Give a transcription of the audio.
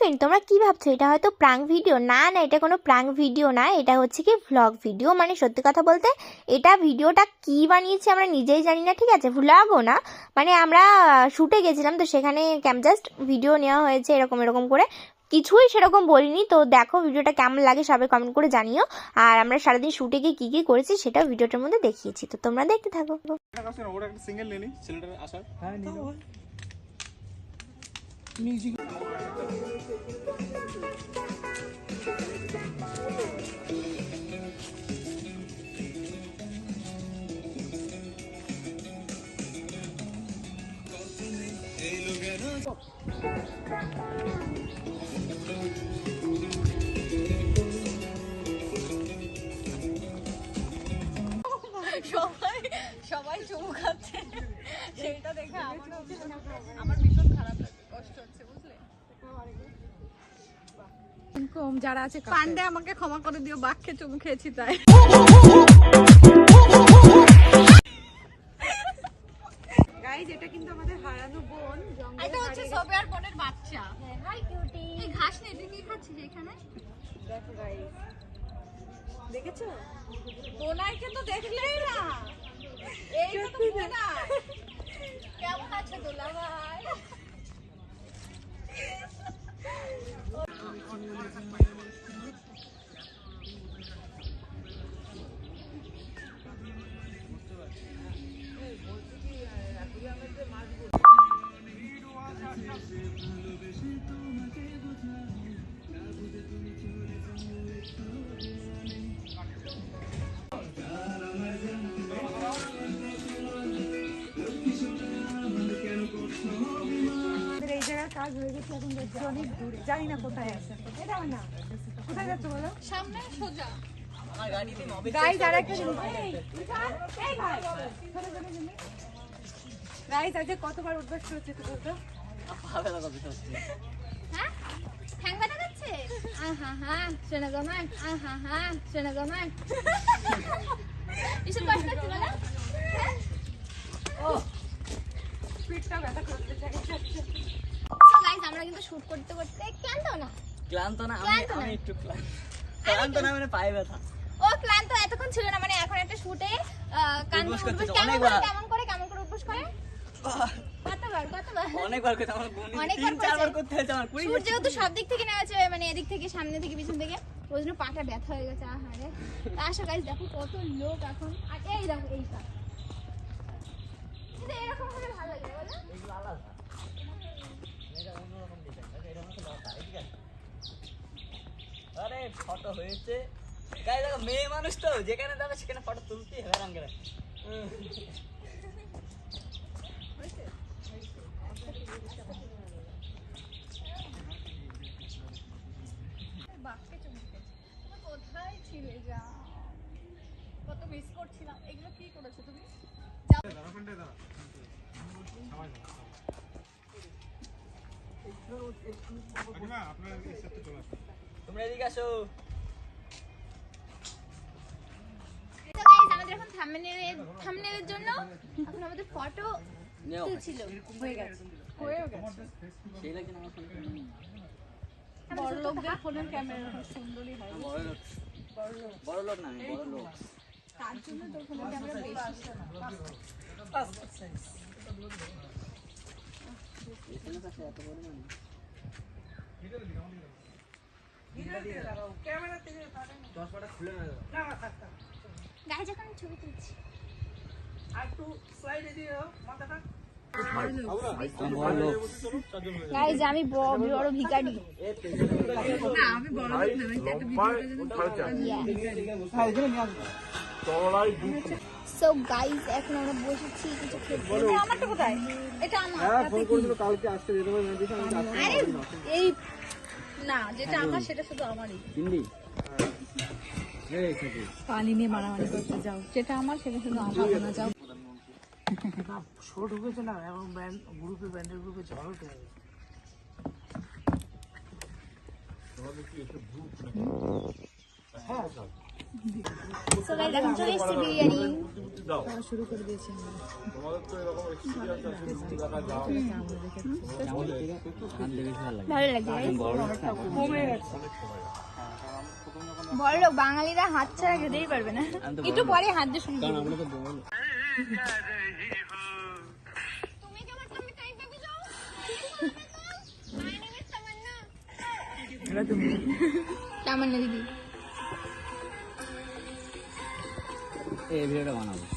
Friend তোমরা কি ভাবছ? এটা হয়তো প্রাঙ্ক ভিডিও না না এটা কোনো প্রাঙ্ক ভিডিও না। এটা হচ্ছে কি ভ্লগ ভিডিও মানে সত্যি কথা বলতে এটা ভিডিওটা কি বানিয়েছি আমরা নিজেই জানি না ঠিক আছে? ভ্লগও না। মানে আমরা শুটে গেছিলাম তো সেখানে ক্যাম জাস্ট ভিডিও নেওয়া হয়েছে এরকম এরকম করে। কিছুই সেরকম বলিনি। তো দেখো ভিডিওটা কেমন লাগে সবাই কমেন্ট করে জানিও। আর আমরা সারাদিন শুটে গিয়ে কী কী করেছি সেটা ভিডিওটার মধ্যে দেখিয়েছি। তো তোমরা দেখতে থাকো ওরা একটা সিঙ্গেল নিয়ে নি ছেলেটার আসার হ্যাঁ নিল মিউজিক সবাই সবাই চুমু খাচ্ছে। সেটা দেখে আমার ভীষণ খারাপ লাগে কষ্ট হচ্ছে বুঝলে কম যারা আছে পান্ডে আমাকে ক্ষমা করে দিও বাক্যে চুমু খেয়েছি তাই। গাইজ এটা কিন্তু আমাদের হারানো বোন এটা হচ্ছে বোনের বাচ্চা। হাই কিউটি এই ঘাস নেই তুই কি খাচ্ছিস এখানে? দেখো গাইজ দেখেছ? বোনাইকে তো দেখলেই না। এই তো বোনাই। কেমন আছে দোলা ভাই? কাজ হয়ে গেছে এখন যাচ্ছি অনেক দূরে। জানি না কোথায় আছে। এটা না কোথায় যাচ্ছ বলো? সামনে সোজা। গাইজ আর একটা জিনিস। এই, ইরফান, এই ভাই। গাইজ আজকে কতবার উঠবাস করেছে তো বলতো? হ্যাঁ? ঠ্যাং ব্যথা করছে? আহা হা শোনা জামাই আহা হা শোনা জামাই এসব কষ্ট হচ্ছে বলো। হ্যাঁ? পিঠটা ব্যথা করতে চাই So guys, আমরা কিন্তু শুট করতে করতে ক্লান্ত না। ক্লান্ত না আমি আমি একটু ক্লান্ত। ক্লান্ত না মানে পায়ে ব্যথা। ও ক্লান্ত এতক্ষণ ছিল না মানে এখন একটা শুটে কান কেমন করে। কেমন করে কেমন করে অনেকবার করতে হয়েছে আমার শুট যেহেতু সব দিক থেকে নেওয়া হচ্ছে মানে এদিক থেকে সামনে থেকে পিছন থেকে। ওই জন্য পাটা ব্যথা হয়ে গেছে আহারে। তা আসো গাইজ দেখো কত লোক এখন। আর এই দেখো এইটা কিন্তু এরকম হলে ভালো লাগে বলো এগুলো আলাদা এটা অন্যরকম ডিজাইন এটা হচ্ছে লতা এদিকে আসো। আরে ফটো হয়েছে। গায়ে দেখো মেয়ে মানুষ তো যেখানে যাবে সেখানে ফটো তুলতেই হবে রঙের কোথায় ছিলে যা? কত মিস করছিলাম। এগুলো কি করেছ তুমি? আপনার চলে আসুন। তোমরা এদিকে আসো। আমাদের এখন থাম্বনেলের থাম্বনেলের জন্য এখন আমাদের ফটো তুলছিল। হয়ে গেছে। হয়েও গেছে। সেই লাগে না বড় লোকদের ফোনের ক্যামেরা সুন্দরই হয়। বড় লোক। বড় লোক না বড় লোক। তার জন্য তোর ফোনের ক্যামেরা বেশি। এখানে কাছে এত বড় না চশমাটা খুলে না গাইস এখন আমি ছবি তুলছি আর একটু স্লাইডে দিয়ে মাথাটা বড় আমি ভিখারি। সো গাইস এখন আমরা বসেছি কিছু খেতে। আমারটা কোথায়? এটা আমার হ্যাঁ এই না যেটা আমার সেটা শুধু আমারই। হিন্দি? পানি নিয়ে মারামারি করতে যাও। যেটা আমার সেটা শুধু আমার না যাও। শো ঢুকেছে না এবং ব্যান্ড গ্রুপে ব্যান্ডের গ্রুপে ঝড় উঠে যাবে Guys, এখন চলে এসেছি বিরিয়ানি শুরু করে দিয়েছি ভালো লাগছে। বাঙালিরা হাত ছাড়া খেতেই পারবে না। একটু পরে হাত দিয়ে শুনব তুমি কেমন এই ভিডিওটা বানাবো